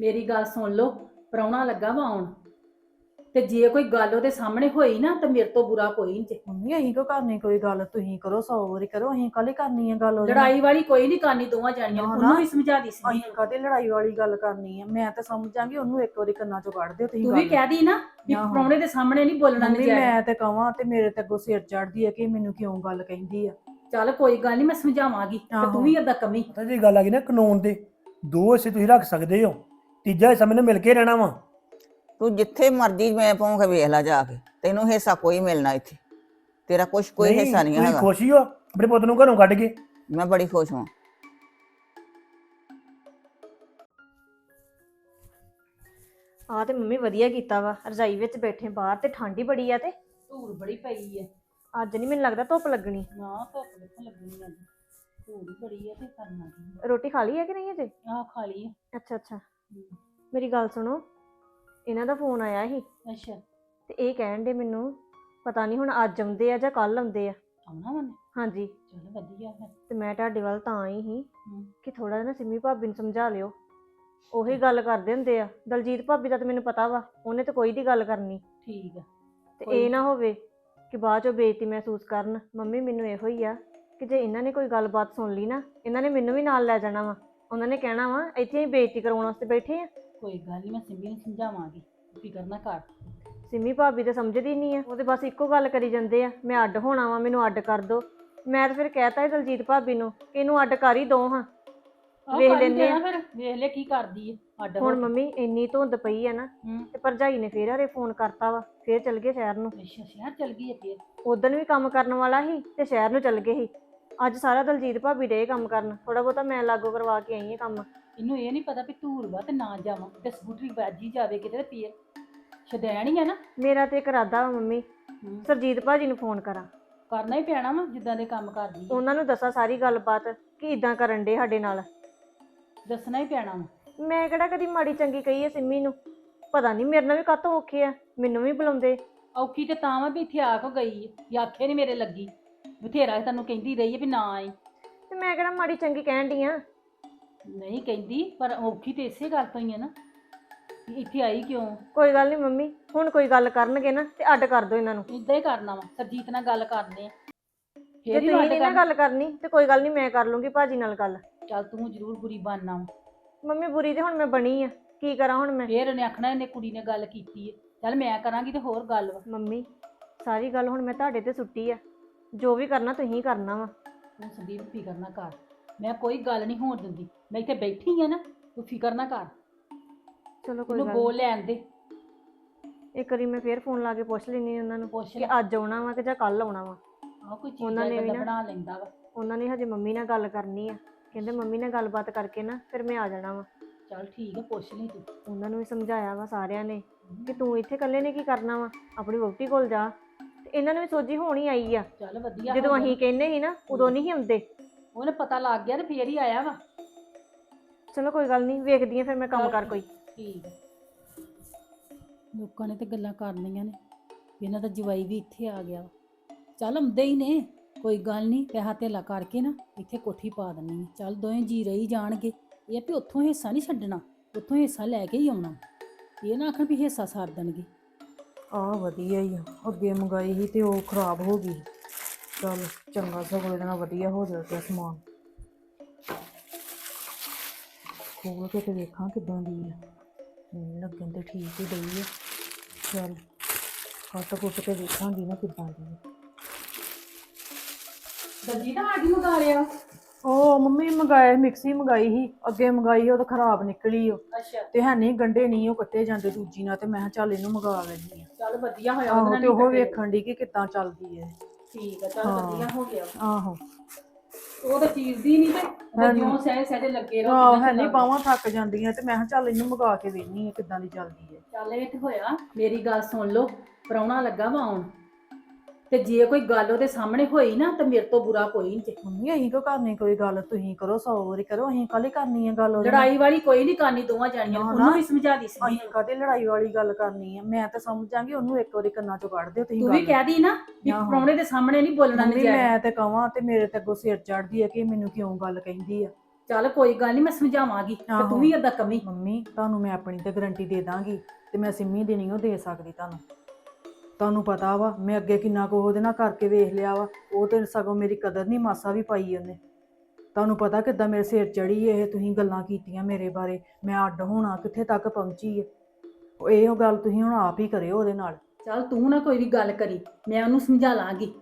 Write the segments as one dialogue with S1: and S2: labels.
S1: ਮੇਰੀ ਗੱਲ ਸੁਣ ਲਓ ਪ੍ਰਾਹੁਣਾ ਲੱਗਾ ਵਾ ਆਉਣ। ਤੇ ਜੇ ਕੋਈ ਗੱਲ ਉਹਦੇ ਸਾਹਮਣੇ ਹੋਈ ਨਾ ਤਾਂ ਮੇਰੇ ਤੋਂ ਬੁਰਾ ਕੋਈ ਨਹੀਂ ਜੇ।
S2: ਮੰਮੀ ਅਸੀਂ ਕਿਉਂ ਕਰਨੀ ਕੋਈ ਗੱਲ? ਤੁਸੀਂ ਕਰੋ ਸੌ ਵਾਰੀ ਕਰੋ ਅਸੀਂ ਕੱਲੇ ਕਰਨੀ ਹੈ ਗੱਲ ਉਹਦੇ ਨਾਲ।
S1: ਲੜਾਈ ਵਾਲੀ ਕੋਈ ਨਹੀਂ ਕਰਨੀ ਦੋਵਾਂ ਜਾਣੀਆਂ
S2: ਨਾ,
S1: ਉਹਨੂੰ
S2: ਨਾ।
S1: ਵੀ ਸਮਝਾ ਦੀ ਸੀ।
S2: ਅਸੀਂ ਕਦੇ ਲੜਾਈ ਵਾਲੀ ਗੱਲ ਕਰਨੀ ਹੈ ਮੈਂ ਤਾਂ ਸਮਝਾਂਗੀ ਉਹਨੂੰ ਇੱਕ ਵਾਰੀ ਕੰਨਾਂ ਚੋਂ ਕੱਢ ਦਿਓ ਤੁਸੀਂ
S1: ਤੂੰ ਵੀ
S2: ਗੱਲ।
S1: ਕਹਿ ਦੀ ਨਾ ਵੀ
S2: ਆਹੋ।
S1: ਪ੍ਰਾਹੁਣੇ ਦੇ ਸਾਹਮਣੇ ਨਹੀਂ ਬੋਲਣਾ
S2: ਮੰਮੀ
S1: ਨਜਾਇਜ਼।
S2: ਮੈਂ ਤੇ ਕਵਾਂ ਤੇ ਮੇਰੇ ਤੇ ਅੱਗੋਂ ਸਿਰ ਚੜਦੀ ਹੈ ਕਿ ਮੈਨੂੰ ਕਿਉਂ ਗੱਲ ਕਹਿੰਦੀ ਆ?
S1: ਚੱਲ ਕੋਈ ਗੱਲ ਨਹੀਂ ਮੈਂ ਸਮਝਾਵਾਂਗੀ। ਤੇ
S2: ਆਹੋ।
S1: ਤੂੰ ਵੀ ਏਦਾਂ ਕਮੀ।
S3: ਪਤਾ ਜੀ ਗੱਲ ਆ ਗਈ ਨਾ ਕਾਨੂੰਨ ਦੇ। ਦੋ ਹਿੱਸੇ ਤੁਸੀਂ ਰੱਖ ਸਕਦੇ ਹੋ। ਤੀਜਾ ਹਿੱਸਾ ਮੈਨੂੰ ਮਿਲ ਕੇ ਰਹਿਣਾ ਵਾ।
S4: ਤੂੰ ਜਿੱਥੇ ਮਰਜ਼ੀ ਮੈਂ ਪਹੁੰਚ ਕੇ ਵੇਖ ਲੈ ਜਾ ਕੇ। ਤੈਨੂੰ ਹਿੱਸਾ ਕੋਈ ਮਿਲਣਾ ਇੱਥੇ। ਤੇਰਾ ਕੁਛ ਕੋਈ ਹਿੱਸਾ ਨਹੀਂ
S3: ਤੁਸੀਂ
S4: ਹੈਗਾ।
S3: ਖੁਸ਼ ਹੀ ਹੋ? ਆਪਣੇ ਪੁੱਤ ਨੂੰ ਘਰੋਂ ਕੱਢ ਕੇ।
S4: ਮੈਂ ਬੜੀ ਖੁਸ਼ ਹਾਂ।
S5: ਆ ਤੇ ਮੰਮੀ ਵਧੀਆ ਕੀਤਾ ਵਾ। ਰਜਾਈ ਵਿੱਚ ਬੈਠੇ ਬਾਹਰ ਤੇ ਠੰਡ ਹੀ ਬੜੀ ਆ ਤੇ।
S1: ਧੂੜ ਬੜੀ ਪਈ ਹੈ
S5: ਅੱਜ ਨਹੀਂ ਮੈਨੂੰ ਲੱਗਦਾ ਧੁੱਪ ਲੱਗਣੀ।
S1: ਨਾ ਧੁੱਪ ਕਿੱਥੋਂ ਲੱਗਣੀ ਅੱਜ। ਧੂੜ ਬੜੀ ਹੈ ਤੇ ਕਰਨਾ ਕੀ
S5: ਰੋਟੀ ਖਾ ਲਈ ਹੈ ਕਿ ਨਹੀਂ ਅਜੇ?
S1: ਆਹ ਖਾ ਲਈ ਆ।
S5: ਅੱਛਾ ਅੱਛਾ। ਮੇਰੀ ਗੱਲ ਸੁਣੋ ਇਹਨਾਂ ਦਾ ਫੋਨ ਆਇਆ ਸੀ।
S1: ਅੱਛਾ।
S5: ਤੇ ਇਹ ਕਹਿਣ ਦੇ ਮੈਨੂੰ ਪਤਾ ਨਹੀਂ ਹੁਣ ਅੱਜ ਆਉਂਦੇ ਆ ਜਾਂ ਕੱਲ ਆਉਂਦੇ ਆ।
S1: ਆਉਣਾ ਮਨ
S5: ਹਾਂਜੀ।
S1: ਚੱਲ ਵਧੀਆ ਫਿਰ।
S5: ਤੇ ਮੈਂ ਤੁਹਾਡੇ ਵੱਲ ਤਾਂ ਆਈ ਸੀ
S1: ਹਮ।
S5: ਕਿ ਥੋੜਾ ਜਿਹਾ ਨਾ ਸਿੰਮੀ ਭਾਬੀ ਨੂੰ ਸਮਝਾ ਲਿਓ। ਉਹੀ ਗੱਲ ਕਰਦੇ ਹੁੰਦੇ ਆ। ਦਲਜੀਤ ਭਾਬੀ ਦਾ ਤਾਂ ਮੈਨੂੰ ਪਤਾ ਵਾ ਉਹਨੇ ਤਾਂ ਕੋਈ ਦੀ ਗੱਲ ਕਰਨੀ।
S1: ਠੀਕ ਆ।
S5: ਤੇ
S1: ਕੋਈ
S5: ਇਹ ਨਾ ਹੋਵੇ ਕਿ ਬਾਅਦ ਚੋਂ ਬੇਇੱਜ਼ਤੀ ਮਹਿਸੂਸ ਕਰਨ। ਮੰਮੀ ਮੈਨੂੰ ਇਹੋ ਹੀ ਆ ਕਿ ਜੇ ਇਹਨਾਂ ਨੇ ਕੋਈ ਗੱਲਬਾਤ ਸੁਣ ਲਈ ਨਾ ਇਹਨਾਂ ਨੇ ਮੈਨੂੰ ਵੀ ਨਾਲ ਲੈ ਜਾਣਾ ਵਾ। ਉਹਨਾਂ ਨੇ ਕਹਿਣਾ ਵਾ ਇੱਥੇ ਹੀ ਬੇਇੱਜ਼ਤੀ ਕਰਾਉਣ ਵਾਸਤੇ ਬੈਠੇ ਆ।
S1: ਕੋਈ ਗੱਲ ਨਹੀਂ ਮੈਂ ਸਿੰਮੀ ਨੂੰ ਸਮਝਾਵਾਂਗੀ। ਫਿਕਰ ਨਾ ਕਰ।
S5: ਸਿੰਮੀ ਭਾਬੀ ਤਾਂ ਸਮਝਦੀ ਨਹੀਂ ਆ ਉਹ ਤੇ ਬਸ ਇੱਕੋ ਗੱਲ ਕਰੀ ਜਾਂਦੇ ਆ ਮੈਂ ਅੱਡ ਹੋਣਾ ਵਾ ਮੈਨੂੰ ਅੱਡ ਕਰ ਦੋ। ਮੈਂ ਤਾਂ ਫਿਰ ਕਹਿਤਾ ਦਲਜੀਤ ਭਾਬੀ ਨੂੰ ਕਿ ਇਹਨੂੰ ਅੱਡ ਕਰ ਹੀ ਦੋ ਹਾਂ।
S1: ਆਹ
S5: ਵੇਖ
S1: ਕਰ ਹੀ
S5: ਲੈਂਦੇ ਆ।
S1: ਦੇਣਾ ਫਿਰ ਵੇਖ ਲੈ ਕੀ ਕਰਦੀ ਹੈ ਅੱਡ ਹੋ
S5: ਹੁਣ। ਮੰਮੀ ਇੰਨੀ ਧੁੰਦ ਪਈ ਆ ਨਾ
S1: ਹੂੰ।
S5: ਤੇ ਭਰਜਾਈ ਨੇ ਫੇਰ ਹਰੇ ਫੋਨ ਕਰਤਾ ਵਾ ਫੇਰ ਚਲ ਗਏ ਸ਼ਹਿਰ ਨੂੰ।
S1: ਅੱਛਾ ਸ਼ਹਿਰ ਚਲ ਗਈ ਹੈ ਫਿਰ?
S5: ਉਦੋਂ ਵੀ ਕੰਮ ਕਰਨ ਵਾਲਾ ਸੀ ਤੇ ਸ਼ਹਿਰ ਨੂੰ ਚਲ ਗਏ ਸੀ। ਅੱਜ ਸਾਰਾ ਦਲਜੀਤ ਭਾਬੀ ਦੇ ਕੰਮ ਕਰਨ। ਥੋੜਾ ਬਹੁਤਾ ਮੈਂ ਲਾਗੂ ਕਰਵਾ ਕੇ ਆਈ ਹਾਂ ਕੰਮ।
S1: ਇਹਨੂੰ ਇਹ ਨਹੀਂ ਪਤਾ ਵੀ ਧੂੜ ਵਾ ਤੇ ਨਾ ਜਾਵਾਂ। ਤੇ ਸਕੂਟਰੀ ਵੱਜੀ ਜਾਵੇ ਕਿਤੇ ਤੇ ਛਦੈਣ ਹੀ ਆ ਨਾ।
S5: ਮੇਰਾ ਤੇ ਇੱਕ ਇਰਾਦਾ ਵਾ ਮੰਮੀ।
S1: ਹੂੰ।
S5: ਸਰਜੀਤ ਭਾਜੀ ਨੂੰ ਫੋਨ ਕਰਾਂ।
S1: ਕਰਨਾ ਹੀ ਪੈਣਾ ਵਾ ਜਿੱਦਾਂ ਦੇ ਕੰਮ ਕਰਦੀ ਹੈ
S5: ਉਹਨਾਂ ਨੂੰ ਦੱਸਾਂ ਸਾਰੀ ਗੱਲਬਾਤ ਕਿ ਇਦਾਂ ਕਰਨ ਦੇ ਸਾਡੇ ਨਾਲ।
S1: ਦੱਸਣਾ ਹੀ ਪੈਣਾ ਵਾ।
S5: ਮੈਂ ਕਿਹੜਾ ਕਦੀ ਮਾੜੀ ਚੰਗੀ ਕਹੀ ਐ ਸਿੰਮੀ ਨੂੰ? ਪਤਾ ਨਹੀਂ ਮੇਰੇ ਨਾਲ ਵੀ ਕਾਤੋਂ ਔਖੇ ਆ। ਮੈਨੂੰ ਵੀ ਬੁਲਾਉਂਦੇ।
S1: ਔਖੀ ਤੇ ਤਾਂ ਵਾ ਵੀ ਇੱਥੇ ਆ ਕੇ ਗਈ ਹੈ ਵੀ ਆਖੇ ਨਹੀਂ ਮੇਰੇ ਲੱਗੀ। ਬਥੇਰਾ ਤੈਨੂੰ ਕਹਿੰਦੀ ਰਹੀ ਹੈ ਵੀ ਨਾ ਆਈ।
S5: ਤੇ ਮੈਂ ਕਿਹੜਾ ਮਾੜੀ ਚੰਗੀ ਕਹਿਣ ਦੀ ਆ?
S1: ਨਹੀਂ ਕਹਿੰਦੀ ਪਰ ਔਖੀ ਤੇ ਇਸੇ ਗੱਲ ਤੋਂ ਹੀ ਹੈ ਨਾ। ਵੀ ਇੱਥੇ ਆਈ ਕਿਉਂ?
S5: ਕੋਈ ਗੱਲ ਨਹੀਂ ਮੰਮੀ ਹੁਣ ਕੋਈ ਗੱਲ ਕਰਨਗੇ ਨਾ ਤੇ ਅੱਡ ਕਰ ਦਿਓ ਇਹਨਾਂ ਨੂੰ।
S1: ਇਦਾਂ ਹੀ ਕਰਨਾ ਵਾ ਸਰਜੀਤ ਨਾਲ ਗੱਲ ਕਰਨੇ ਆ।
S5: ਜੇ
S1: ਫੇਰ ਹੀ
S5: ਤੁਸੀਂ ਨਹੀਂ ਨਾ ਗੱਲ ਕਰਨੀ ਤੇ ਕੋਈ ਗੱਲ ਨਹੀਂ ਮੈਂ ਕਰ ਲੂੰਗੀ ਭਾਜੀ ਨਾਲ ਗੱਲ।
S1: ਚੱਲ ਤੂੰ ਜ਼ਰੂਰ ਬੁਰੀ ਬਣਨਾ ਵਾ।
S5: ਮੰਮੀ ਬੁਰੀ ਤੇ ਹੁਣ ਮੈਂ ਬਣੀ ਆ ਕੀ ਕਰਾਂ ਹੁਣ ਮੈਂ?
S1: ਫੇਰ ਉਹਨੇ ਆਖਣਾ ਇਹਨੇ ਕੁੜੀ ਨੇ ਗੱਲ ਕੀਤੀ ਹੈ ਚੱਲ ਮੈਂ ਕਰਾਂਗੀ ਤੇ ਹੋਰ ਗੱਲ ਵਾ।
S5: ਮੰਮੀ ਸਾਰੀ ਗੱਲ ਹੁਣ ਮੈਂ ਤੁਹਾਡੇ ਤੇ ਸੁੱਟੀ ਆ। ਜੋ ਵੀ ਕਰਨਾ ਤੁਸੀਂ ਕਰਨਾ ਵਾ।
S1: ਤੂੰ ਸੰਦੀਪ ਫਿਕਰ ਨਾ ਕਰ। ਮੈਂ ਕੋਈ ਗੱਲ ਨਹੀਂ ਹੋਣ ਦਿੰਦੀ। ਮੈਂ ਇੱਥੇ ਬੈਠੀ ਆ ਨਾ ਤੂੰ ਫਿਕਰ ਨਾ ਕਰ।
S5: ਚਲੋ ਕੋਈ ਗੱਲ
S1: ਬੋਲ ਲੈਣ ਦੇ।
S5: ਨੀ। ਇੱਕ ਵਾਰੀ ਮੈਂ ਫੇਰ ਫੋਨ ਲਾ ਕੇ ਪੁੱਛ ਲੈਣੀ ਉਹਨਾਂ ਨੂੰ
S1: ਪੁੱਛ
S5: ਕਿ
S1: ਲੈ।
S5: ਅੱਜ ਆਉਣਾ ਵਾ ਕਿ ਜਾਂ ਕੱਲ ਆਉਣਾ ਵਾ।
S1: ਆਹ ਕੋਈ ਚੀਜ਼
S5: ਉਹਨਾਂ ਨੇ ਵੀ
S1: ਬੰਦਾ
S5: ਨਾ-
S1: ਬਣਾ ਲੈਂਦਾ ਵਾ।
S5: ਉਹਨਾਂ ਨੇ ਹਜੇ ਮੰਮੀ ਨਾਲ ਗੱਲ ਕਰਨੀ ਆ। ਕਹਿੰਦੇ ਮੰਮੀ ਨਾਲ ਗੱਲਬਾਤ ਕਰਕੇ ਨਾ ਫਿਰ ਮੈਂ ਆ ਜਾਣਾ ਵਾ।
S1: ਚੱਲ ਠੀਕ ਹੈ ਪੁੱਛ ਲਈ ਤੂੰ।
S5: ਉਹਨਾਂ ਨੂੰ ਵੀ ਸਮਝਾਇਆ ਵਾ ਸਾਰਿਆਂ ਨੇ ਕਿ ਤੂੰ ਇੱਥੇ ਇਕੱਲੇ ਨੇ ਕੀ ਕਰਨਾ ਵਾ? ਆਪਣੀ ਵਹੁਟੀ ਕੋਲ ਜਾ। ਇਹਨਾਂ ਨੂੰ ਵੀ ਸੋਝੀ ਹੋਣੀ ਆਈ ਆ।
S1: ਚੱਲ ਵਧੀਆ
S5: ਜਦੋਂ। ਅਸੀਂ ਕਹਿੰਦੇ ਸੀ ਨਾ ਉਦੋਂ ਨਹੀਂ ਸੀ ਆਉਂਦੇ।
S1: ਉਹਨੇ ਪਤਾ ਲੱਗ ਗਿਆ ਤੇ ਫੇਰ ਹੀ ਆਇਆ ਵਾ।
S5: ਚਲੋ ਕੋਈ ਗੱਲ ਨਹੀਂ ਵੇਖਦੀ ਆ ਫਿਰ ਮੈਂ ਕੰਮ ਕਰ ਕੋਈ।
S1: ਠੀਕ ਹੈ ਲੋਕਾਂ ਨੇ ਤੇ ਗੱਲਾਂ ਕਰਨੀਆਂ ਨੇ। ਵੀ ਇਹਨਾਂ ਦਾ ਜਵਾਈ ਵੀ ਇੱਥੇ ਆ ਗਿਆ ਵਾ। ਚੱਲ ਆਉਂਦੇ ਹੀ ਨੇ ਕੋਈ ਗੱਲ ਨਹੀਂ ਪੈਸਾ ਧੇਲਾ ਕਰਕੇ ਨਾ ਇੱਥੇ ਕੋਠੀ ਪਾ ਦਿੰਨੀ ਆ। ਚੱਲ ਦੋਵੇਂ ਜੀ ਰਹੀ ਜਾਣਗੇ। ਇਹ ਆ ਵੀ ਉੱਥੋਂ ਹਿੱਸਾ ਨਹੀਂ ਛੱਡਣਾ ਉੱਥੋਂ ਹਿੱਸਾ ਲੈ ਕੇ ਹੀ ਆਉਣਾ। ਇਹ ਨਾ ਆਖਣ ਵੀ ਹਿੱਸਾ ਸਾਰ ਦੇਣਗੇ।
S2: ਆਹ ਵਧੀਆ ਹੀ ਆ। ਅੱਗੇ ਮੰਗਾਈ ਸੀ ਤੇ ਉਹ ਖਰਾਬ ਹੋ ਗਈ। ਚਲ ਚੰਗਾ ਸਗੋਂ ਇਹਦੇ ਨਾਲ ਵਧੀਆ ਹੋ ਜਾਊਗਾ ਸਮਾਨ। ਖੋਲ ਕੇ ਤੇ ਵੇਖਾਂ ਕਿਦਾਂ ਦੀ ਆ। ਮੈਨੂੰ ਲੱਗਣ ਤੇ ਠੀਕ ਹੀ ਡਈ ਆ। ਚਲ ਕੱਟ ਕੁੱਟ ਕੇ ਵੇਖਾਂਗੀ ਨਾ ਕਿਦਾਂ ਦੀ ਆ।
S1: ਦਰਜੀ ਤਾਂ ਆਡੀ ਮੰਗਾ ਲਿਆ?
S2: ਉਹ ਮੰਮੀ ਮੰਗਾਏ ਮਿਕਸੀ ਮੰਗਾਈ ਸੀ। ਅੱਗੇ ਮੰਗਾਈ ਉਹ ਤਾਂ ਖਰਾਬ ਨਿਕਲੀ ਉਹ।
S1: ਅੱਛਾ।
S2: ਤੇ ਹੈ ਨਹੀਂ ਗੰਡੇ ਨਹੀਂ ਉਹ ਕੱਟੇ ਜਾਂਦੇ ਦੂਜੀ ਨਾਲ ਤੇ ਮੈਂ ਕਿਹਾ ਚੱਲ ਇਹਨੂੰ ਮੰਗਾ ਲੈਂਦੀ ਆ।
S1: ਚੱਲ ਵਧੀਆ ਹੋਇਆ
S2: ਆਹੋ ਤੇ ਉਹ। ਵੇਖਣ ਦੀ ਕਿ ਕਿਦਾਂ ਚੱਲਦੀ ਹੈ
S1: ਠੀਕ ਆ ਚੱਲ
S2: ਹਾਂ।
S1: ਵਧੀਆ ਹੋ ਗਿਆ
S2: ਆਹੋ
S1: ਉਹ ਤਾਂ ਚੀਜ਼ ਦੀ ਨਹੀਂ ਤੇ। ਜਿਉਂ ਸਹਿ ਸਹਿ ਲੱਗੇ ਰਹੋ
S2: ਆਹ ਹੈ ਨਹੀਂ। ਬਾਹਾਂ ਥੱਕ ਜਾਂਦੀਆਂ ਤੇ ਮੈਂ ਕਿਹਾ ਚੱਲ ਇਹਨੂੰ ਮੰਗਾ ਕੇ ਵੇਖਨੀ ਆ ਕਿਦਾਂ ਦੀ ਚੱਲਦੀ ਹੈ
S1: ਚੱਲ ਇਹ ਤੇ ਹੋਇਆ ਮੇਰੀ ਗੱਲ ਸੁਣ ਲਓ ਪ੍ਰਾਹੁਣਾ ਲੱਗਾ ਵਾ ਆਉਣ ਤੇ ਜੇ ਕੋਈ ਗੱਲ ਉਹਦੇ ਸਾਹਮਣੇ ਹੋਈ ਨਾ ਤਾਂ ਮੇਰੇ ਤੋਂ ਬੁਰਾ ਕੋਈ ਨਹੀਂ ਜੇ।
S2: ਮੰਮੀ ਅਸੀਂ ਕਿਉਂ ਕਰਨੀ ਕੋਈ ਗੱਲ? ਤੁਸੀਂ ਕਰੋ ਸੌ ਵਾਰੀ ਕਰੋ ਅਸੀਂ ਕੱਲੇ ਕਰਨੀ ਹੈ ਗੱਲ ਉਹਦੇ ਨਾਲ।
S1: ਲੜਾਈ ਵਾਲੀ ਕੋਈ ਨਹੀਂ ਕਰਨੀ ਦੋਵਾਂ ਜਾਣੀਆਂ
S2: ਨਾ,
S1: ਉਹਨੂੰ
S2: ਨਾ।
S1: ਵੀ ਸਮਝਾ ਦੀ ਸੀ
S2: ਅਸੀਂ ਕਦੇ ਲੜਾਈ ਵਾਲੀ ਗੱਲ ਕਰਨੀ ਹੈ ਮੈਂ ਤਾਂ ਸਮਝਾਂਗੀ ਉਹਨੂੰ ਇੱਕ ਵਾਰੀ ਕੰਨਾਂ ਚੋਂ ਕੱਢ ਦਿਓ ਤੁਸੀਂ
S1: ਤੂੰ ਵੀ
S2: ਗੱਲ।
S1: ਕਹਿ ਦੀ ਨਾ ਵੀ
S2: ਆਹੋ।
S1: ਪ੍ਰਾਹੁਣੇ ਦੇ ਸਾਹਮਣੇ ਨਹੀਂ ਬੋਲਣਾ
S2: ਮੰਮੀ
S1: ਨਜਾਇਜ਼।
S2: ਮੈਂ ਤੇ ਕਵਾਂ ਤੇ ਮੇਰੇ ਤੇ ਅੱਗੋਂ ਸਿਰ ਚੜਦੀ ਹੈ ਕਿ ਮੈਨੂੰ ਕਿਉਂ ਗੱਲ ਕਹਿੰਦੀ ਆ?
S1: ਚੱਲ ਕੋਈ ਗੱਲ ਨਹੀਂ ਮੈਂ ਸਮਝਾਵਾਂਗੀ ਤੇ
S2: ਆਹੋ।
S1: ਤੂੰ ਵੀ ਏਦਾਂ ਕਮੀ
S2: ਮੰਮੀ ਤੁਹਾਨੂੰ ਮੈਂ ਆਪਣੀ ਤੇ ਗਾਰੰਟੀ ਦੇ ਦਾਂਗੀ ਤੇ ਮੈਂ ਸਿੰਮੀ ਦੀ ਨਹੀਂ ਉਹ ਦੇ ਸਕਦੀ ਤੁਹਾਨੂੰ। ਤੁਹਾਨੂੰ ਪਤਾ ਵਾ, ਮੈਂ ਅੱਗੇ ਕਿੰਨਾ ਕੁ ਉਹਦੇ ਨਾਲ ਕਰਕੇ ਵੇਖ ਲਿਆ ਵਾ, ਉਹ ਤੇ ਸਗੋਂ ਮੇਰੀ ਕਦਰ ਨਹੀਂ ਮਾਸਾ ਵੀ ਪਾਈ ਉਹਨੇ। ਤੁਹਾਨੂੰ ਪਤਾ ਕਿੱਦਾਂ ਮੇਰੇ ਸਿਰ ਚੜੀ ਇਹ ਤੁਸੀਂ ਗੱਲਾਂ ਕੀਤੀਆਂ ਮੇਰੇ ਬਾਰੇ, ਮੈਂ ਅੱਡ ਹੋਣਾ, ਕਿੱਥੇ ਤੱਕ ਪਹੁੰਚੀ ਹੈ ਉਹ ਇਹੋ ਗੱਲ ਤੁਸੀਂ ਹੁਣ ਆਪ ਹੀ ਕਰਿਓ ਉਹਦੇ ਨਾਲ।
S1: ਚੱਲ ਤੂੰ ਨਾ ਕੋਈ ਵੀ ਗੱਲ ਕਰੀ, ਮੈਂ ਉਹਨੂੰ ਸਮਝਾ ਲਾਂਗੀ।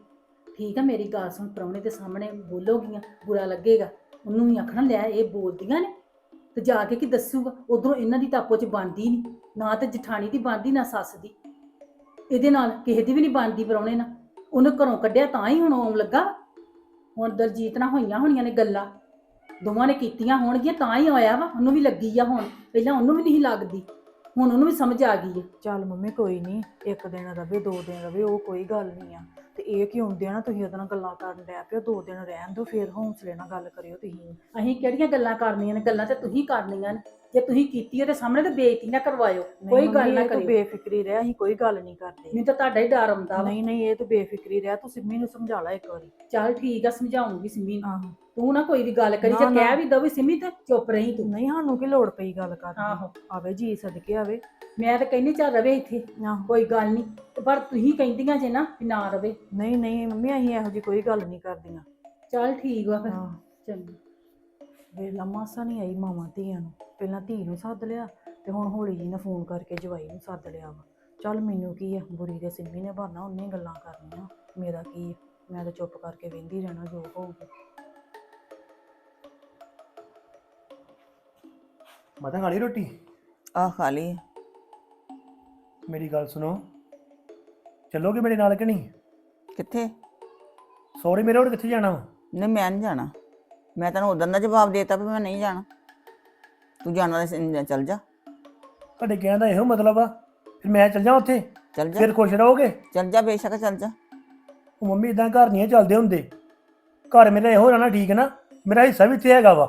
S1: ਠੀਕ ਆ, ਮੇਰੀ ਗੱਲ ਸੁਣ, ਪ੍ਰਾਹੁਣੇ ਦੇ ਸਾਹਮਣੇ ਬੋਲੋਗੀਆਂ, ਬੁਰਾ ਲੱਗੇਗਾ। ਉਹਨੂੰ ਵੀ ਆਖਣਾ, ਲੈ ਇਹ ਬੋਲਦੀਆਂ ਨੇ, ਤੇ ਜਾ ਕੇ ਕੀ ਦੱਸੂਗਾ? ਉਧਰੋਂ ਇਹਨਾਂ ਦੀ ਤਾਂ ਆਪੋ ਚ ਬਣਦੀ ਨਹੀਂ, ਨਾ ਤੇ ਜਠਾਣੀ ਦੀ ਬਣਦੀ, ਨਾ ਸੱਸ ਦੀ। ਇਹਦੇ ਨਾਲ ਕਿਸੇ ਦੀ ਵੀ ਨਹੀਂ ਬਣਦੀ ਪ੍ਰਾਹੁਣੇ ਨਾਲ। ਉਹਨੂੰ ਘਰੋਂ ਕੱਢਿਆ ਤਾਂ ਹੀ ਹੁਣ ਆਉਣ ਲੱਗਾ। ਹੁਣ ਦਲਜੀਤ ਨਾਲ ਹੋਈਆਂ ਹੋਣੀਆਂ ਨੇ ਗੱਲਾਂ। ਦੋਵਾਂ ਨੇ ਕੀਤੀਆਂ ਹੋਣਗੀਆਂ ਤਾਂ ਹੀ ਆਇਆ ਵਾ ਉਹਨੂੰ ਵੀ ਲੱਗੀ ਆ ਹੁਣ। ਪਹਿਲਾਂ ਉਹਨੂੰ ਵੀ ਨਹੀਂ ਲੱਗਦੀ ਹੁਣ ਉਹਨੂੰ ਵੀ ਸਮਝ ਆ ਗਈ ਹੈ
S2: ਚੱਲ ਮੰਮੀ ਕੋਈ ਨਹੀਂ ਇੱਕ ਦਿਨ ਰਵੇ ਦੋ ਦਿਨ ਰਵੇ ਉਹ ਕੋਈ ਗੱਲ ਨਹੀਂ ਆ। ਤੇ ਇਹ ਕੀ ਹੁੰਦੇ ਆ ਨਾ ਤੁਸੀਂ ਉਹਦੇ ਨਾਲ ਗੱਲਾਂ ਕਰਨ ਡੈ ਪਿਓ ਦੋ ਦਿਨ ਰਹਿਣ ਦਿਓ ਫਿਰ ਹੌਂਸਲੇ ਨਾਲ ਗੱਲ ਕਰਿਓ ਤੁਸੀਂ।
S1: ਅਸੀਂ ਕਿਹੜੀਆਂ ਗੱਲਾਂ ਕਰਨੀਆਂ ਨੇ ਗੱਲਾਂ ਤੇ ਤੁਸੀਂ ਕਰਨੀਆਂ ਨੇ। ਜੇ ਤੁਸੀਂ ਕੀਤੀ ਉਹਦੇ ਸਾਹਮਣੇ ਤੇ ਬੇਇੱਜ਼ਤੀ ਨਾ ਕਰਵਾਇਓ ਕੋਈ
S2: ਨਹੀਂ
S1: ਗੱਲ ਨਾ
S2: ਤਾਂ
S1: ਕਰਿਓ।
S2: ਬੇਫਿਕਰੀ ਰਹਿ ਅਸੀਂ ਕੋਈ ਗੱਲ ਨਹੀਂ ਕਰਦੇ।
S1: ਮੈਨੂੰ ਤਾਂ ਤੁਹਾਡਾ ਹੀ ਡਰ ਆਉਂਦਾ ਵਾ।
S2: ਨਹੀਂ ਨਹੀਂ ਇਹ ਤਾਂ ਬੇਫਿਕਰੀ ਰਹਿ ਤੂੰ ਸਿੰਮੀ ਨੂੰ ਸਮਝਾ ਲੈ ਇੱਕ ਵਾਰੀ।
S1: ਚੱਲ ਠੀਕ ਆ ਸਮਝਾਉਂਗੀ ਸਿੰਮੀ ਨੂੰ।
S2: ਆਹੋ।
S1: ਤੂੰ ਨਾ ਕੋਈ ਵੀ ਗੱਲ ਕਰੀ
S2: ਨਾ,
S1: ਜੇ
S2: ਨਾ।
S1: ਕਹਿ ਵੀ ਦਵੇ ਸਿੰਮੀ ਤੇ ਚੁੱਪ ਰਹੀ ਤੂੰ।
S2: ਨਹੀਂ ਸਾਨੂੰ ਕੀ ਲੋੜ ਪਈ ਗੱਲ ਕਰਨ
S1: ਆਹੋ।
S2: ਆਵੇ ਜੀ ਸਦਕੇ ਆਵੇ।
S1: ਮੈਂ ਤਾਂ ਕਹਿੰਦੀ ਚੱਲ ਰਵੇ ਇੱਥੇ
S2: ਆਹੋ।
S1: ਕੋਈ ਗੱਲ ਨਹੀਂ। ਪਰ ਤੁਸੀਂ ਕਹਿੰਦੀਆਂ ਜੇ ਨਾ ਵੀ ਨਾ ਰਵੇ।
S2: ਨਹੀਂ ਨਹੀਂ ਮੰਮੀ ਅਸੀਂ ਇਹੋ ਜੀ ਕੋਈ ਗੱਲ ਨਹੀਂ ਕਰਦੀਆਂ।
S1: ਚੱਲ ਠੀਕ ਵਾ ਫਿਰ।
S2: ਹਾਂ।
S1: ਚੰਗਾ।
S2: ਵੇਲਾ ਮਾਸਾ ਨਹੀਂ ਆਈ ਮਾਵਾਂ ਧੀਆਂ ਨੂੰ। ਪਹਿਲਾਂ ਧੀ ਨੂੰ ਸੱਦ ਲਿਆ ਤੇ ਹੁਣ ਹੌਲੀ ਜੀ ਨੇ ਫੋਨ ਕਰਕੇ ਜਵਾਈ ਨੂੰ ਸੱਦ ਲਿਆ ਵਾ। ਚੱਲ ਮੈਨੂੰ ਕੀ ਆ ਬੁਰੀ ਦੇ ਸਿੰਮੀ ਨੇ ਬਹਾਨਾ ਉਹਨੇ ਗੱਲਾਂ ਕਰਨੀਆਂ ਮੇਰਾ ਕੀ ਆ? ਮੈਂ ਤਾਂ ਚੁੱਪ ਕਰਕੇ ਵੇਂਦੀ ਰਹਿਣਾ ਜੋ ਹੋਊਗਾ।
S3: ਮਾਤਾ ਖਾਲੀ ਰੋਟੀ?
S4: ਆਹ ਖਾ ਲਈ
S3: ਮੇਰੀ ਗੱਲ ਸੁਣੋ। ਚੱਲੋਗੇ ਮੇਰੇ ਨਾਲ ਕਿ ਨਹੀਂ?
S4: ਕਿੱਥੇ?
S3: ਸੌਰੀ ਮੇਰੇ ਹੋਰ ਕਿੱਥੇ ਜਾਣਾ ਵਾ?
S4: ਨਹੀਂ ਮੈਂ ਨਹੀਂ ਜਾਣਾ। ਮੈਂ ਤੈਨੂੰ ਉਦੋਂ ਦਾ ਜਵਾਬ ਦੇਤਾ ਵੀ ਮੈਂ ਨਹੀਂ ਜਾਣਾ। ਤੂੰ ਜਾਣਾ ਤਾਂ ਚੱਲ ਜਾ।
S3: ਤੁਹਾਡੇ ਕਹਿਣ ਦਾ ਇਹੋ ਮਤਲਬ ਆ ਫਿਰ ਮੈਂ ਚੱਲ ਜਾ ਉੱਥੇ
S4: ਚੱਲ ਜਾ।
S3: ਫਿਰ ਖੁਸ਼ ਰਹੋਗੇ?
S4: ਚੱਲ ਜਾ ਬੇਸ਼ੱਕ ਚੱਲ ਜਾ।
S3: ਉਹ ਮੰਮੀ ਇਦਾਂ ਘਰ ਨਹੀਂ ਚੱਲਦੇ ਹੁੰਦੇ। ਘਰ ਮੇਰਾ ਇਹੋ ਰਹਿਣਾ ਠੀਕ ਹੈ ਨਾ ਮੇਰਾ ਹਿੱਸਾ ਵੀ ਇੱਥੇ ਹੈਗਾ ਵਾ।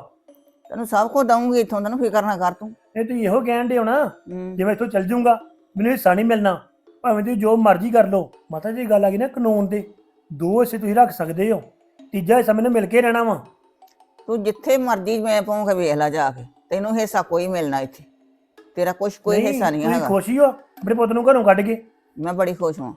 S4: ਤੈਨੂੰ ਸਭ ਕੁਝ ਦਊਂਗੀ ਇੱਥੋਂ ਤੈਨੂੰ ਫਿਕਰ ਨਾ ਕਰ ਤੂੰ।
S3: ਇਹ ਤੁਸੀਂ ਇਹੋ ਕਹਿਣ ਦੇ ਹੋ ਨਾ
S4: ਹੂੰ।
S3: ਜੇ ਮੈਂ ਇੱਥੋਂ ਚੱਲ ਜਾਊਂਗਾ ਮੈਨੂੰ ਹਿੱਸਾ ਨਹੀਂ ਮਿਲਣਾ। ਭਾਵੇਂ ਤੁਸੀਂ ਜੋ ਮਰਜ਼ੀ ਕਰ ਲਓ ਮਾਤਾ ਜੀ ਗੱਲ ਆ ਗਈ ਨਾ ਕਾਨੂੰਨ ਦੇ ਦੋ ਹਿੱਸੇ ਤੁਸੀਂ ਰੱਖ ਸਕਦੇ ਹੋ। ਤੀਜਾ ਹਿੱਸਾ ਮੈਨੂੰ ਮਿਲ ਕੇ ਰਹਿਣਾ ਵਾ।
S4: ਤੂੰ ਜਿੱਥੇ ਮਰਜ਼ੀ ਮੈਂ ਪਹੁੰਚ ਕੇ ਵੇਖ ਲੈ ਜਾ ਕੇ। ਤੈਨੂੰ ਹਿੱਸਾ ਕੋਈ ਮਿਲਣਾ ਇੱਥੇ। ਤੇਰਾ ਕੁਛ ਕੋਈ ਹਿੱਸਾ ਨਹੀਂ
S3: ਤੁਸੀਂ
S4: ਹੈਗਾ।
S3: ਖੁਸ਼ ਹੀ ਹੋ? ਆਪਣੇ ਪੁੱਤ ਨੂੰ ਘਰੋਂ ਕੱਢ ਕੇ।
S4: ਮੈਂ ਬੜੀ ਖੁਸ਼ ਹਾਂ।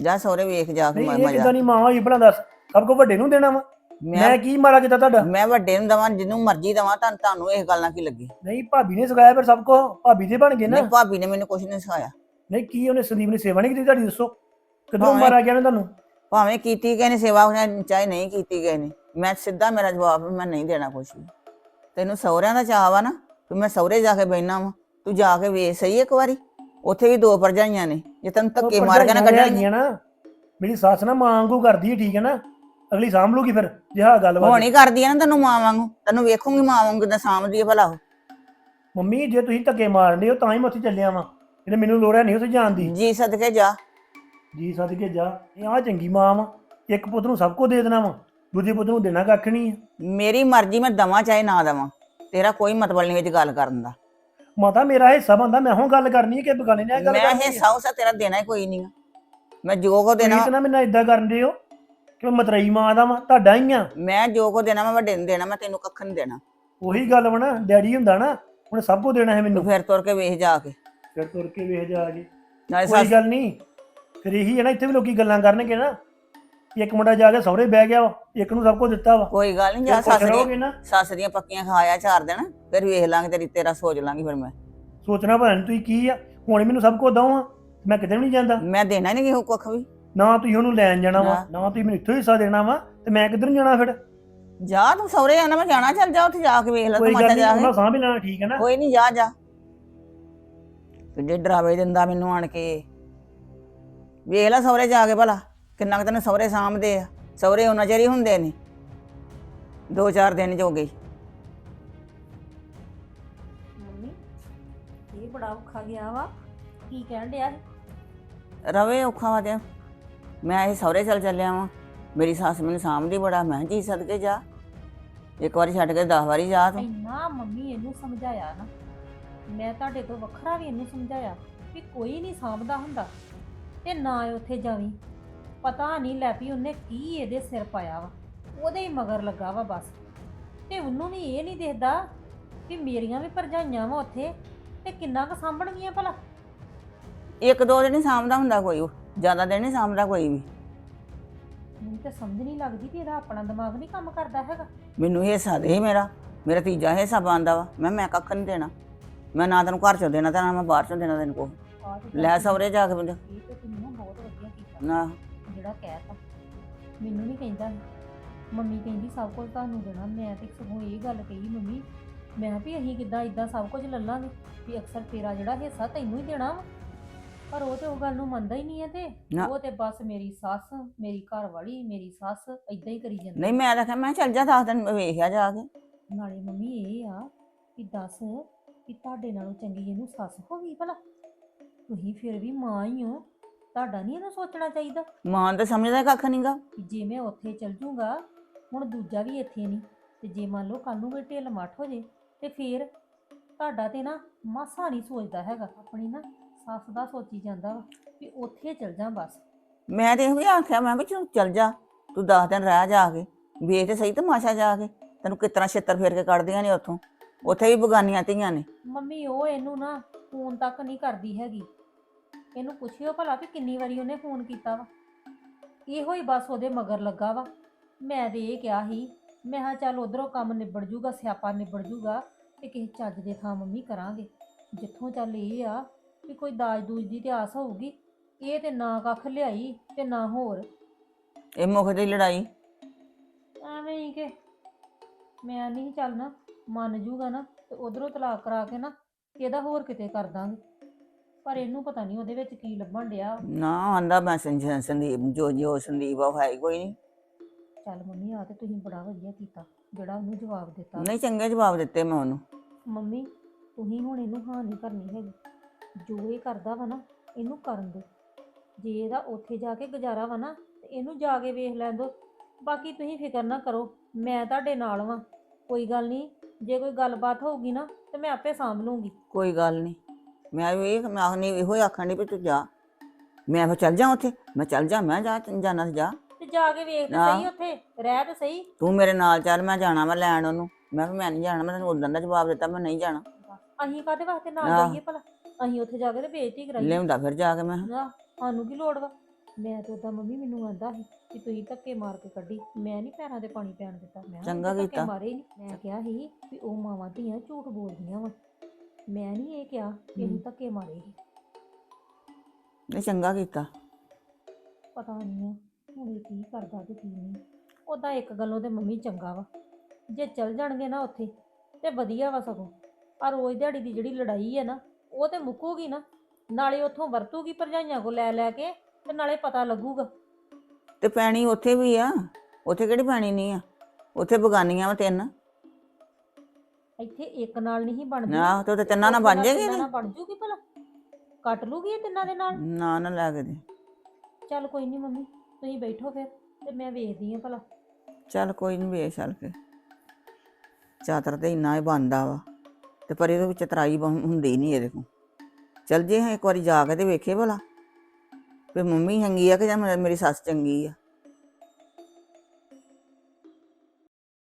S4: ਜਾ ਸਹੁਰੇ ਵੇਖ ਜਾ ਕੇ
S3: ਨਹੀਂ
S4: ਮ-
S3: ਇਹ
S4: ਮਜ਼ਾ।
S3: ਕਿਦਾਂ ਨਹੀਂ ਮਾਂ ਹੋਈ ਭਲਾ ਦੱਸ? ਸਭ ਕੋ ਵੱਡੇ ਨੂੰ ਦੇਣਾ ਵਾ।
S4: ਮੈਂ
S3: ਮੈਂ ਕੀ ਮਾਰਾ ਕੀਤਾ ਤੁਹਾਡਾ?
S4: ਮੈਂ ਵੱਡੇ ਨੂੰ ਦਵਾਂ ਜਿਹਨੂੰ ਮਰਜ਼ੀ ਦਵਾਂ ਤਾਂ ਤੁਹਾਨੂੰ ਇਹ ਗੱਲ ਨਾਲ ਕੀ ਲੱਗੀ?
S3: ਨਹੀਂ ਭਾਬੀ ਨੇ ਸਿਖਾਇਆ ਫਿਰ ਸਭ ਕੋ ਭਾਬੀ ਦੇ ਬਣ ਗਏ ਨਾ।
S4: ਨਹੀਂ ਭਾਬੀ ਨੇ ਮੈਨੂੰ ਕੁਛ ਨਹੀਂ ਸਿਖਾਇਆ।
S3: ਨਹੀਂ ਕੀ ਉਹਨੇ ਸੰਦੀਪ ਨੇ ਸੇਵਾ ਨਹੀਂ ਕੀਤੀ ਤੁਹਾਡੀ ਦੱਸੋ। ਕਦੋਂ
S4: ਭਾਵੇਂ-
S3: ਮਾਰਾ ਗਿਆ ਨੇ ਤੁਹਾਨੂੰ?
S4: ਭਾਵੇਂ ਕੀਤੀ ਗਏ ਨੇ ਸੇਵਾ ਉਹਨੇ ਚਾਹੇ ਨਹੀਂ ਕੀਤੀ ਗਏ ਨੇ। ਮੈਂ ਸਿੱਧਾ ਮੇਰਾ ਜਵਾਬ ਮੈਂ ਨਹੀਂ ਦੇਣਾ ਕੁਛ ਵੀ। ਤੈਨੂੰ ਸਹੁਰਿਆਂ ਦਾ ਚਾਹ ਵਾ ਨਾ ਵੀ ਮੈਂ ਸਹੁਰੇ ਜਾ ਕੇ ਬੈਠਣਾ ਵਾ। ਤੂੰ ਜਾ ਕੇ ਵੇਖ ਸਹੀ ਇੱਕ ਵਾਰੀ। ਉੱਥੇ ਵੀ ਦੋ ਪਰਜਾਈਆਂ ਨੇ ਜੇ ਤੈਨੂੰ ਧੱਕੇ ਮਾਰ ਕੇ ਨਾ ਕੱਢਣਗੀਆਂ
S3: ਨਾ ਮੇਰੀ ਸੱਸ ਨਾ ਮਾਂ ਵਾਂਗੂ ਕਰਦੀ ਹੈ ਠੀਕ ਹੈ ਨਾ? ਅਗਲੀ ਸਾਂਭ ਲੂਗੀ ਫਿਰ ਜੇ ਹਾਂ ਗੱਲ
S4: ਹੁਣ ਹੀ ਕਰਦੀ ਆ ਨਾ ਤੈਨੂੰ ਮਾਂ ਵਾਂਗੂ। ਤੈਨੂੰ ਵੇਖੂੰਗੀ ਮਾਂ ਵਾਂਗੂ ਕਿਦਾਂ ਸਾਂਭਦੀ ਆ ਭਲਾ ਉਹ।
S3: ਮੰਮੀ ਜੇ ਤੁਸੀਂ ਧੱਕੇ ਮਾਰਦੇ ਹੋ ਤਾਂ ਹੀ ਮੈਂ ਉੱਥੇ ਚੱਲਿਆ ਵਾਂ। ਇਹਨੇ ਮੈਨੂੰ ਲੋੜ ਹੈ ਨਹੀਂ ਉੱਥੇ ਜਾਣ ਦੀ।
S4: ਜੀ ਸਦਕੇ ਜਾ।
S3: ਜੀ ਸਦਕੇ ਜਾ। ਇਹ ਆ ਚੰਗੀ ਮਾਂ ਵਾ। ਇੱਕ ਪੁੱਤ ਨੂੰ ਸਭ ਕੁਝ ਦੇ ਦੇਣਾ ਵਾ। ਦੂਜੇ ਪੁੱਤ ਨੂੰ ਦੇਣਾ ਕੱਖ ਨਹੀਂ
S4: ਮੇਰੀ ਮਰਜ਼ੀ ਮੈਂ ਦਵਾਂ ਚਾਹੇ ਨਾ ਦਵਾਂ। ਤੇਰਾ ਕੋਈ ਮਤਲਬ ਨਹੀਂ ਵਿੱਚ ਗੱਲ ਕਰਨ ਦਾ।
S3: ਮਾਤਾ ਮੇਰਾ ਹਿੱਸਾ ਬੰਦਾ ਮੈਂ ਹੁਣ ਗੱਲ ਕਰਨੀ ਹੈ ਕਿ ਬਗਾਨੇ ਨੇ ਇਹ ਗੱਲ
S4: ਮੈਂ
S3: ਕਰਨੀ ਹੈ
S4: ਸੌਸਾ ਤੇਰਾ ਦੇਣਾ ਹੀ ਕੋਈ ਨਹੀਂ ਮੈਂ ਜੋ ਕੋ ਦੇਣਾ
S3: ਤੁਸੀਂ ਤਾਂ ਮੈਨੂੰ ਇਦਾਂ ਕਰਨ ਦੇ ਹੋ ਕਿ ਮੈਂ ਮਤਰਈ ਮਾਂ ਦਾ ਵਾਂ ਤੁਹਾਡਾ ਹੀ ਆ।
S4: ਮੈਂ ਜੋ ਕੋ ਦੇਣਾ ਮੈਂ ਵੱਡੇ ਨੂੰ ਦੇਣਾ ਮੈਂ ਤੈਨੂੰ ਕੱਖ ਨਹੀਂ ਦੇਣਾ।
S3: ਉਹੀ ਗੱਲ ਵਾ ਨਾ ਡੈਡੀ ਹੁੰਦਾ ਨਾ ਹੁਣ ਸਭ ਕੁਝ ਦੇਣਾ ਹੈ
S4: ਤੂੰ
S3: ਮੈਨੂੰ।
S4: ਫਿਰ ਤੁਰ ਕੇ ਵੇਖ ਜਾ ਕੇ।
S3: ਫਿਰ ਤੁਰ ਕੇ ਵੇਖ ਜਾ ਕੇ।
S4: ਨਾਲੇ
S3: ਕੋਈ
S4: ਸੱਸ
S3: ਗੱਲ ਨਹੀਂ ਫਿਰ ਇਹੀ ਹੈ ਨਾ ਇੱਥੇ ਵੀ ਲੋਕੀ ਗੱਲਾਂ ਕਰਨਗੇ ਨਾ। ਇੱਕ ਮੁੰਡਾ ਜਾ ਕੇ ਸਹੁਰੇ ਬਹਿ ਗਿਆ ਵਾ ਇੱਕ ਨੂੰ ਸਭ ਕੁਝ ਦਿੱਤਾ ਵਾ।
S4: ਕੋਈ ਗੱਲ ਨਹੀਂ ਜਾ
S3: ਜੇ ਖੁਸ਼
S4: ਸੱਸ
S3: ਰਹੋਗੇ
S4: ਦੀਆਂ
S3: ਨਾ।
S4: ਸੱਸ ਦੀਆਂ ਪੱਕੀਆਂ ਖਾਇਆ ਚਾਰ ਦਿਨ ਫਿਰ ਵੇਖ ਲਾਂਗੇ ਤੇਰੀ ਤੇਰਾ ਸੋਚ ਲਾਂਗੀ ਫਿਰ ਮੈਂ।
S3: ਸੋਚਣਾ ਪਤਾ ਤੁਸੀਂ ਕੀ ਆ? ਹੁਣ ਮੈਨੂੰ ਸਭ ਕੁਝ ਆ ਮੈਂ ਕਿਤੇ ਵੀ ਨਹੀਂ ਜਾਂਦਾ।
S4: ਮੈਂ ਦੇਣਾ ਨਹੀਂ ਕਿਹੋ ਕੁੱਖ ਵੀ।
S3: ਨਾ ਤੁਸੀਂ ਉਹਨੂੰ ਲੈਣ ਜਾਣਾ ਵਾ
S4: ਨਾ।
S3: ਨਾ ਤੁਸੀਂ ਮੈਨੂੰ ਇੱਥੋਂ ਹਿੱਸਾ ਦੇਣਾ ਵਾ ਤੇ ਮੈਂ ਕਿੱਧਰ ਨੂੰ ਜਾਣਾ ਫਿਰ?
S4: ਜਾ ਤੂੰ ਸਹੁਰੇ ਆਣਾ ਮੈਂ ਜਾਣਾ ਚੱਲ ਜਾ ਉੱਥੇ ਜਾ ਕੇ ਵੇਖ ਲੈ
S3: ਕੋਈ
S4: ਤੂੰ
S3: ਗੱਲ ਨਹੀਂ
S4: ਜਾ
S3: ਉਹਨਾਂ
S4: ਕੇ।
S3: ਸਾਂਭ ਹੀ ਲੈਣਾ ਠੀਕ ਹੈ ਨਾ?
S4: ਕੋਈ ਨਹੀਂ ਜਾ ਜਾ। ਕਿੱਡੇ ਡਰਾਵੇ ਦਿੰਦਾ ਮੈਨੂੰ ਆਣ ਕੇ। ਵੇਖ ਲੈ ਸਹੁਰੇ ਜਾ ਕੇ ਭਲਾ। ਕਿੰਨਾ ਕੁ ਤੈਨੂੰ ਸਹੁਰੇ ਸਾਂਭਦੇ ਆ? ਸਹੁਰੇ ਉਹਨਾਂ ਚਿਰ ਹੀ ਹੁੰਦੇ ਨੇ। ਦੋ ਚਾਰ ਦਿਨ।
S6: ਮੰਮੀ ਇਹ ਬੜਾ ਔਖਾ ਗਿਆ ਵਾ। ਕੀ ਕਹਿਣ ਡਿਆ ਇਹ?
S4: ਰਵੇ ਔਖਾ ਵਾ ਤੇ। ਮੈਂ ਇਹ ਸਹੁਰੇ ਚੱਲ ਚੱਲਿਆ ਵਾਂ। ਮੇਰੀ ਸੱਸ ਮੈਨੂੰ ਸਾਂਭਦੀ ਬੜਾ। ਮੈਂ ਕਿਹਾ ਜੀ ਸਦਕੇ ਜਾ। ਇੱਕ ਵਾਰੀ ਛੱਡ ਕੇ 10 ਵਾਰੀ ਜਾ ਤੂੰ।
S6: ਇੰਨਾ ਮੰਮੀ ਇਹਨੂੰ ਸਮਝਾਇਆ ਨਾ। ਮੈਂ ਤੁਹਾਡੇ ਤੋਂ ਵੱਖਰਾ ਵੀ ਇਹਨੂੰ ਸਮਝਾਇਆ ਵੀ ਕੋਈ ਨਹੀਂ ਸਾਂਭਦਾ ਹੁੰਦਾ। ਤੇ ਨਾ ਇਹ ਉੱਥੇ ਜਾਵੀਂ। ਪਤਾ ਨਹੀਂ ਲੈ ਵੀ ਉਹਨੇ ਕੀ ਇਹਦੇ ਸਿਰ ਪਾਇਆ ਵਾ। ਉਹਦੇ ਹੀ ਮਗਰ ਲੱਗਾ ਵਾ ਬਸ। ਤੇ ਉਹਨੂੰ ਵੀ ਇਹ ਨਹੀਂ ਦਿਖਦਾ ਕਿ ਮੇਰੀਆਂ ਵੀ ਭਰਜਾਈਆਂ ਵਾ ਉੱਥੇ ਤੇ ਕਿੰਨਾ ਕੁ ਸਾਂਭਣਗੀਆਂ ਭਲਾ।
S4: ਇੱਕ ਦੋ ਦਿਨ ਹੀ ਸਾਂਭਦਾ ਹੁੰਦਾ ਕੋਈ ਉਹ ਜ਼ਿਆਦਾ ਦਿਨ ਨਹੀਂ ਸਾਂਭਦਾ ਕੋਈ ਵੀ।
S6: ਮੈਨੂੰ ਤਾਂ ਸਮਝ ਨਹੀਂ ਲੱਗਦੀ ਵੀ ਇਹਦਾ ਆਪਣਾ ਦਿਮਾਗ ਨਹੀਂ ਕੰਮ ਕਰਦਾ ਹੈਗਾ।
S4: ਮੈਨੂੰ ਹਿੱਸਾ ਦੇ ਮੇਰਾ ਮੇਰਾ ਤੀਜਾ ਹਿੱਸਾ ਬਣਦਾ ਵਾ। ਮੈਂ ਮੈਂ ਕੱਖ ਨਹੀਂ ਦੇਣਾ। ਮੈਂ ਨਾ ਤੈਨੂੰ ਘਰ ਚੋਂ ਦੇਣਾ ਤੇ ਨਾ ਮੈਂ ਬਾਹਰ ਚੋਂ ਦੇਣਾ ਤੈਨੂੰ ਕੋ
S6: ਆਹ ਤੇ ਗੱਲ
S4: ਲੈ ਸਹੁਰੇ ਜਾ ਕੇ ਬੰਦੇ
S6: ਇਹ ਤੇ ਤੁਸੀਂ ਨਾ ਬਹੁਤ ਵਧੀਆ ਕੀਤਾ।
S4: ਨਾ।
S6: ਜਿਹੜਾ ਕਹਿਤਾ ਮੈਨੂੰ ਨਹੀਂ ਕਹਿੰਦਾ। ਸੀ। ਮੰਮੀ ਕਹਿੰਦੀ ਸਭ ਕੁਝ ਤੁਹਾਨੂੰ ਦੇਣਾ। ਮੈਂ ਤੇ ਸਗੋਂ ਇਹ ਗੱਲ ਕਹੀ ਮੰਮੀ ਮੈਂ ਕਿਹਾ ਵੀ ਅਸੀਂ ਕਿੱਦਾਂ ਇਦਾਂ ਸਭ ਕੁਝ ਲੱਲਾਂਗੇ ਵੀ ਅਕਸਰ ਤੇਰਾ ਜਿਹੜਾ ਹਿੱਸਾ ਤੈਨੂੰ ਹੀ ਦੇਣਾ ਵਾ। ਪਰ ਉਹ ਤੇ ਉਹ ਗੱਲ ਨੂੰ ਮੰਨਦਾ ਹੀ ਨਹੀਂ ਹੈ ਤੇ।
S4: ਨਾ।
S6: ਉਹ ਤੇ ਬਸ ਮੇਰੀ ਸੱਸ ਮੇਰੀ ਘਰ ਵਾਲੀ ਮੇਰੀ ਸੱਸ ਇਦਾਂ ਹੀ ਕਰੀ ਜਾਂਦੀ।
S4: ਨਹੀਂ ਮੈਂ ਤਾਂ ਕਿਹਾ ਮੈਂ ਕਿਹਾ ਚੱਲ ਜਾ ਦਸ ਦਿਨ ਮੈਂ ਵੇਖਿਆ ਜਾ ਕੇ।
S6: ਨਾਲੇ ਮੰਮੀ ਇਹ ਆ ਕਿ ਦੱਸ ਕਿ ਤੁਹਾਡੇ ਨਾਲੋਂ ਚੰਗੀ ਇਹਨੂੰ ਸੱਸ ਹੋ ਗਈ ਭਲਾ। ਤੁਸੀਂ ਫਿਰ ਵੀ ਮਾਂ ਹੀ ਹੋ। ਤੁਹਾਡਾ ਨਹੀਂ ਇਹਨੂੰ ਸੋਚਣਾ ਚਾਹੀਦਾ?
S4: ਮਾਂ ਤਾਂ ਸਮਝਦਾ ਕੱਖ ਨਹੀਂਗਾ
S6: ਕਿ ਜੇ ਮੈਂ ਉੱਥੇ ਚਲ ਜੂੰਗਾ ਹੁਣ ਦੂਜਾ ਵੀ ਇੱਥੇ ਨਹੀਂ ਤੇ ਜੇ ਮੰਨ ਲਓ ਕੱਲ ਨੂੰ ਕੋਈ ਢਿੱਲ ਮੱਠ ਹੋ ਜੇ ਤੇ ਫਿਰ ਤੁਹਾਡਾ ਤੇ ਨਾ ਮਾਸਾ ਨਹੀਂ ਸੋਚਦਾ ਹੈਗਾ। ਆਪਣੀ ਨਾ ਸੱਸ ਦਾ ਸੋਚੀ ਜਾਂਦਾ ਵਾ ਵੀ ਉੱਥੇ ਚਲ ਜਾ ਬਸ।
S4: ਮੈਂ ਤੇ ਇਹ ਵੀ ਆਖਿਆ ਮੈਂ ਵੀ ਤੂੰ ਚੱਲ ਜਾ ਤੂੰ 10 ਦਿਨ ਰਹਿ ਜਾ ਕੇ ਵੇਖ ਤੇ ਸਹੀ ਤਮਾਸ਼ਾ ਜਾ ਕੇ ਤੈਨੂੰ ਤਰ੍ਹਾਂ ਛਿੱਤਰ ਫੇਰ ਕੇ ਕੱਢਦੀਆਂ ਨੇ ਉੱਥੋਂ। ਉੱਥੇ ਵੀ ਬਗਾਨੀਆਂ ਧੀਆਂ ਨੇ।
S6: ਮੰਮੀ ਉਹ ਇਹਨੂੰ ਨਾ ਫੋਨ ਤੱਕ ਨਹੀਂ ਕਰਦੀ ਹੈਗੀ। ਇਹਨੂੰ ਪੁੱਛਿਓ ਭਲਾ ਵੀ ਕਿੰਨੀ ਵਾਰੀ ਉਹਨੇ ਫੋਨ ਕੀਤਾ ਵਾ। ਇਹੋ ਹੀ ਬਸ ਉਹਦੇ ਮਗਰ ਲੱਗਾ ਵਾ। ਮੈਂ ਤੇ ਇਹ ਕਿਹਾ ਸੀ ਮੈਂ ਕਿਹਾ ਚੱਲ ਉਧਰੋਂ ਕੰਮ ਨਿਬੜ ਜੂਗਾ ਸਿਆਪਾ ਨਿਬੜ ਜੂਗਾ ਤੇ ਕਿਸੇ ਚੱਜ ਦੇ ਥਾਂ ਮੰਮੀ ਕਰਾਂਗੇ। ਜਿੱਥੋਂ ਚੱਲ ਇਹ ਆ ਵੀ ਕੋਈ ਦਾਜ ਦੂਜ ਦੀ ਤੇ ਆਸ ਹੋਊਗੀ ਇਹ ਤੇ ਨਾ ਕੱਖ ਲਿਆਈ ਤੇ ਨਾ ਹੋਰ।
S4: ਇਹ ਮੁਖ ਦੀ ਲੜਾਈ?
S6: ਐਵੇਂ ਹੀ ਕਿ ਮੈਂ ਨਹੀਂ ਚੱਲਣਾ ਮੰਨ ਜੂਗਾ ਨਾ ਤੇ ਉਧਰੋਂ ਤਲਾਕ ਕਰਾ ਕੇ ਨਾ ਇਹਦਾ ਹੋਰ ਕਿਤੇ ਕਰ ਦਾਂਗੇ। ਪਰ ਇਹਨੂੰ ਪਤਾ ਨਹੀਂ ਉਹਦੇ ਵਿੱਚ ਕੀ ਲੱਭਣ ਡਿਆ।
S4: ਨਾ ਆਂਦਾ ਮੈਂ ਸੰਜ- ਸੰਦੀਪ ਜੋ ਜੋ ਸੰਦੀਪ ਆ ਉਹ ਹੈ ਹੀ ਕੋਈ ਨਹੀਂ।
S6: ਚੱਲ ਮੰਮੀ ਆ ਤੇ ਤੁਸੀਂ ਬੜਾ ਵਧੀਆ ਕੀਤਾ ਜਿਹੜਾ ਉਹਨੂੰ ਜਵਾਬ ਦਿੱਤਾ।
S4: ਨਹੀਂ ਚੰਗੇ ਜਵਾਬ ਦਿੱਤੇ ਮੈਂ ਉਹਨੂੰ।
S6: ਮੰਮੀ ਤੁਸੀਂ ਹੁਣ ਇਹਨੂੰ ਹਾਂ ਨਹੀਂ ਕਰਨੀ ਹੈਗੀ। ਜੋ ਇਹ ਕਰਦਾ ਵਾ ਨਾ ਇਹਨੂੰ ਕਰਨ ਦਿਓ। ਜੇ ਇਹਦਾ ਉੱਥੇ ਜਾ ਕੇ ਗੁਜ਼ਾਰਾ ਵਾ ਨਾ ਤੇ ਇਹਨੂੰ ਜਾ ਕੇ ਵੇਖ ਲੈਣ ਦਿਓ। ਬਾਕੀ ਤੁਸੀਂ ਫਿਕਰ ਨਾ ਕਰੋ ਮੈਂ ਤੁਹਾਡੇ ਨਾਲ ਵਾਂ। ਕੋਈ ਗੱਲ ਨਹੀਂ ਜੇ ਕੋਈ ਗੱਲਬਾਤ ਹੋਊਗੀ ਨਾ ਤੇ ਮੈਂ ਆਪੇ ਸਾਂਭ ਲੂੰਗੀ।
S4: ਕੋਈ ਗੱਲ ਨਹੀਂ। ਮੈਂ ਵੀ ਇਹ ਮੈਂ ਆਖਣੀ ਇਹੋ ਹੀ ਆਖਣ ਦੀ ਵੀ ਤੂੰ ਜਾ। ਮੈਂ ਫਿਰ ਚੱਲ ਜਾ ਉੱਥੇ। ਮੈਂ ਚੱਲ ਜਾ ਮੈਂ ਜਾ ਜਾਣਾ ਤੇ ਜਾ।
S6: ਤੇ ਜਾ ਕੇ ਵੇਖ ਤੇ। ਸਹੀ ਉੱਥੇ ਰਹਿ ਤੇ ਸਹੀ।
S4: ਤੂੰ ਮੇਰੇ ਨਾਲ ਚੱਲ ਮੈਂ ਜਾਣਾ ਮੈਂ ਲੈਣ ਉਹਨੂੰ। ਮੈਂ ਕਿਹਾ ਮੈਂ ਨਹੀਂ ਜਾਣਾ ਮੈਂ ਤੈਨੂੰ ਉਦੋਂ ਦਾ ਜਵਾਬ ਦਿੱਤਾ ਮੈਂ ਨਹੀਂ ਜਾਣਾ।
S6: ਅਸੀਂ ਕਾਦੇ ਵਾਸਤੇ ਨਾਲ
S4: ਆਹ।
S6: ਜਾਈਏ ਭਲਾ? ਅਸੀਂ ਉੱਥੇ ਜਾ ਕੇ ਤੇ ਬੇਇੱਜ਼ਤੀ ਕਰਾਈਏ।
S4: ਲਿਆਉਂਦਾ ਫਿਰ ਜਾ ਕੇ ਮੈਂ।
S6: ਨਾ ਸਾਨੂੰ ਕੀ ਲੋੜ ਵਾ? ਮੈਂ ਤਾਂ ਉਦਾਂ ਮੰਮੀ ਮੈਨੂੰ ਆਂਦਾ ਸੀ ਕਿ ਤੁਸੀਂ ਧੱਕੇ ਮਾਰ ਕੇ ਕੱਢੀ। ਮੈਂ ਨਹੀਂ ਪੈਰਾਂ ਤੇ ਪਾਣੀ ਪੈਣ ਦਿੱਤਾ। ਮੈਂ ਕਿਹਾ
S4: ਚੰਗਾ
S6: ਧੱਕੇ
S4: ਕੀਤਾ।
S6: ਮਾਰੇ ਨਹੀਂ ਮੈਂ ਕਿਹਾ ਸੀ ਵੀ ਉਹ ਮਾਵਾਂ ਧੀਆਂ ਝੂਠ ਬੋਲਦੀਆਂ ਵਾ। ਮੈਂ ਨਹੀਂ ਇਹ ਕਿਹਾ ਕਿ ਅਸੀਂ। ਧੱਕੇ ਮਾਰੇ ਸੀ।
S4: ਨਹੀਂ ਚੰਗਾ ਕੀਤਾ।
S6: ਪਤਾ ਨਹੀਂ ਆ ਹੁਣ ਇਹ ਕੀ ਕਰਦਾ ਤੇ ਕੀ ਨਹੀਂ। ਉਦਾਂ ਇੱਕ ਗੱਲੋਂ ਤੇ ਮੰਮੀ ਚੰਗਾ ਵਾ। ਜੇ ਚੱਲ ਜਾਣਗੇ ਨਾ ਉੱਥੇ ਤੇ ਵਧੀਆ ਵਾ ਸਗੋਂ। ਆ ਰੋਜ਼ ਦਿਹਾੜੀ ਦੀ ਜਿਹੜੀ ਲੜਾਈ ਹੈ ਨਾ ਉਹ ਤੇ ਮੁੱਕੂਗੀ ਨਾ। ਨਾਲੇ ਉੱਥੋਂ ਵਰਤੂਗੀ ਭਰਜਾਈਆਂ ਕੋ ਲੈ ਲੈ ਕੇ ਤੇ ਨਾਲੇ ਪਤਾ ਲੱਗੂਗਾ।
S4: ਤੇ ਪੈਣੀ ਉੱਥੇ ਵੀ ਆ। ਉੱਥੇ ਕਿਹੜੀ ਪੈਣੀ ਨਹੀਂ ਆ? ਉੱਥੇ ਬਗਾਨੀਆਂ ਵਾ ਤਿੰਨ।
S6: ਇੱਥੇ ਇੱਕ ਨਾਲ ਨਹੀਂ ਬਣਦੀ।
S4: ਨਾ ਤੇ ਤੇ ਤਿੰਨਾਂ ਨਾਲ ਬਣ ਜਾਏਗੀ ਇਹਦੀ।
S6: ਬਣ ਜੂਗੀ ਭਲਾ? ਕੱਟ ਲੂਗੀ ਇਹ ਤਿੰਨਾਂ ਦੇ ਨਾਲ?
S4: ਨਾ ਨਾ ਲੈ ਕੇ ਦੇ।
S6: ਚੱਲ ਕੋਈ ਨਹੀਂ ਮੰਮੀ ਤੁਸੀਂ ਬੈਠੋ ਫਿਰ ਤੇ ਮੈਂ ਵੇਖਦੀ ਹਾਂ ਭਲਾ।
S4: ਚੱਲ ਕੋਈ ਨਹੀਂ ਵੇਖ ਚੱਲ ਕੇ ਚਾਦਰ ਤੇ ਇੰਨਾ ਹੀ ਬਣਦਾ ਵਾ ਤੇ ਪਰ ਇਹਦੇ ਵਿੱਚ ਤਰਾਈ ਹੁੰਦੀ ਨਹੀਂ ਇਹਦੇ ਕੋਲ। ਚੱਲ ਜੇ ਹਾਂ ਇੱਕ ਵਾਰੀ ਜਾ ਕੇ ਤੇ ਵੇਖੇ ਭਲਾ। ਵੀ ਮੰਮੀ ਚੰਗੀ ਆ ਕਿ ਜਾਂ ਮੇਰੀ ਸੱਸ ਚੰਗੀ ਆ?